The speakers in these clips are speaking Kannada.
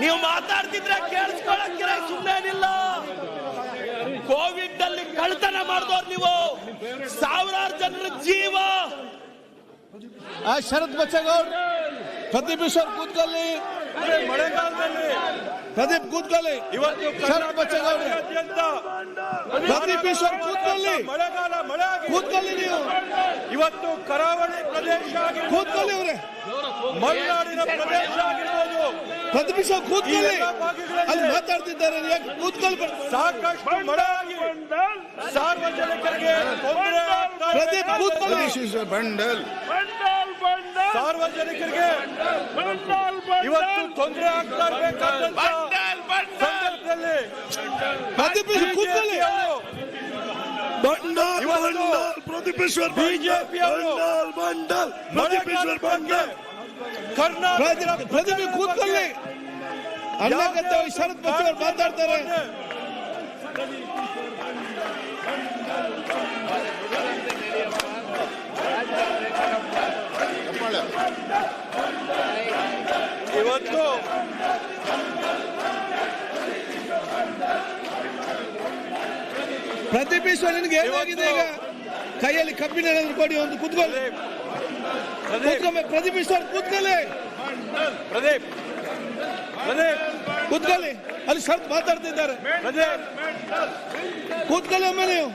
ನೀವು ಮಾತಾಡ್ತಿದ್ರೆ ಕೇಳಿಸ್ಕೊಳಕ್ಕಿರ ಸುಮ್ಮನೇನಿಲ್ಲ ಕೋವಿಡ್ ಅಲ್ಲಿ ಕಳ್ತನ ಮಾಡಿದವ್ರು ನೀವು. ಸಾವಿರಾರು ಜನರ ಜೀವ. ಆ ಶರತ್ ಬಚ್ಚಗೌಡ್ ಪ್ರದೀಪ್ ಕೂತ್ಕಲ್ಲಿ. ಮಳೆಗಾಲದಲ್ಲಿ ಪ್ರದೀಪ್ ಕೂತ್ಕೊಳ್ಳಿ. ಇವತ್ತು ಪ್ರದೀಪ್ ಈಶ್ವರ್ ಕೂತ್ಕೊಳ್ಳಿ. ಮಳೆಗಾಲ ಮಳೆ ಕೂತ್ಕೊಳ್ಳಿ ನೀವು. ಇವತ್ತು ಕರಾವಳಿ ಪ್ರದೇಶ ಕೂತ್ಕೊಳ್ಳಿ ಅವರೇ ಮಲೆನಾಡಿನ ಪ್ರದೇಶ ಆಗಿರ್ಬೋದು. ಪ್ರದೀಪ್ ಈಶ್ವರ್ ಕೂತ್ಕೊಳ್ಳಿ. ಅಲ್ಲಿ ಮಾತಾಡ್ತಿದ್ದಾರೆ ಯಾಕೆ ಕೂತ್ಕೊಳ್ಳಿ ಸಾಕಷ್ಟು ಮಳೆ ಆಗಿ ಸಾರ್ವಜನಿಕರಿಗೆ ತೊಂದರೆ ಪ್ರದೀಪ್ ಕೂತ್ಕೊಳ್ಳಿ. ಬಂಡಲ್ ಸಾರ್ವಜನಿಕರಿಗೆ ಇವತ್ತು ತೊಂದರೆ ಆಗ್ತಾ ಇರಬೇಕಾದಂತ ಸಂದರ್ಭದಲ್ಲಿ ಪ್ರದೀಪ್ ಈಶ್ವರ್ ಬಂಡಲ್ BJP ಇವತ್ತು ಪ್ರದೀಪ್ ಈಶ್ವರ್ ಬಿಜೆಪಿ ಅವರು ಬಂಡಲ್ ಪ್ರದೀಪ್ ಈಗ ಕೂತ್ಕೊಳ್ಳಿ. ಅಣ್ಣಗತ್ತೆ ಶರತ್ ಬಚ್ಚೇಗೌಡ್ ಮಾತಾಡ್ತಾರೆ. ಇವತ್ತು ಈಶ್ವರ್ ನಿನ್ಗೆ ಏನಾಗಿದೆ ಈಗ? ಕೈಯಲ್ಲಿ ಕಬ್ಬಿಣ ಕೊಡಿ ಒಂದು ಕೂತ್ಕೊಳ್ಳಿ. ಈಶ್ವರ್ ಕೂತ್ಕೊಳ್ಳಿ. ಪ್ರದೀಪ್. ಪ್ರದೀಪ್. ಕೂತ್ಕೊಳ್ಳಿ. ಅಲ್ಲಿ ಸ್ವಲ್ಪ ಮಾತಾಡ್ತಿದ್ದಾರೆ. ಕೂತ್ಕೊಳ್ಳಿ ಅಮ್ಮ ನೀವು.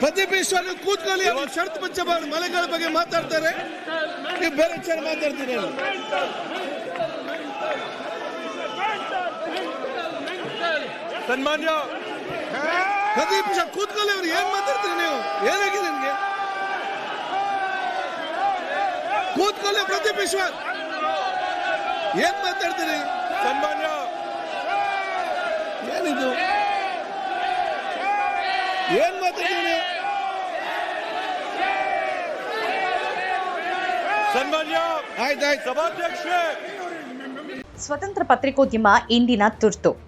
ಪ್ರದೀಪ್ ಈಶ್ವರ್ ಕೂತ್ಕೊಳ್ಳಿ. ಅವ್ರು ಶರತ್ ಬಚ್ಚಬಾರ್ದು ಮಲೆಗಳ ಬಗ್ಗೆ ಮಾತಾಡ್ತಾರೆ. ನೀವು ಬೇರೆ ವಿಚಾರ ಮಾತಾಡ್ತೀರಿ ಸನ್ಮಾನ್ಯ. ಪ್ರದೀಪ್ ಶಾ ಕೂತ್ಕೊಳ್ಳಿ ಅವ್ರು ಏನ್ ಮಾತಾಡ್ತೀರಿ ನೀವು? ಏನಾಗಿದೆ ನಿಮ್ಗೆ? ಕೂತ್ಕೊಳ್ಳಿ ಪ್ರದೀಪ್ ಈಶ್ವರ್ ಏನ್ ಮಾತಾಡ್ತೀರಿ? ಸನ್ಮಾನ್ಯ. ಏನಿದು? ಏನ್ ಮಾತಾಡ್ತೀರಿ ನೀವು? ಸನ್ಮಾನ್ಯ. ಆಯ್ತಾಯ್ತು ಸಭಾಧ್ಯಕ್ಷ. ಸ್ವತಂತ್ರ ಪತ್ರಿಕೋದ್ಯಮ ಇಂದಿನ ತುರ್ತು.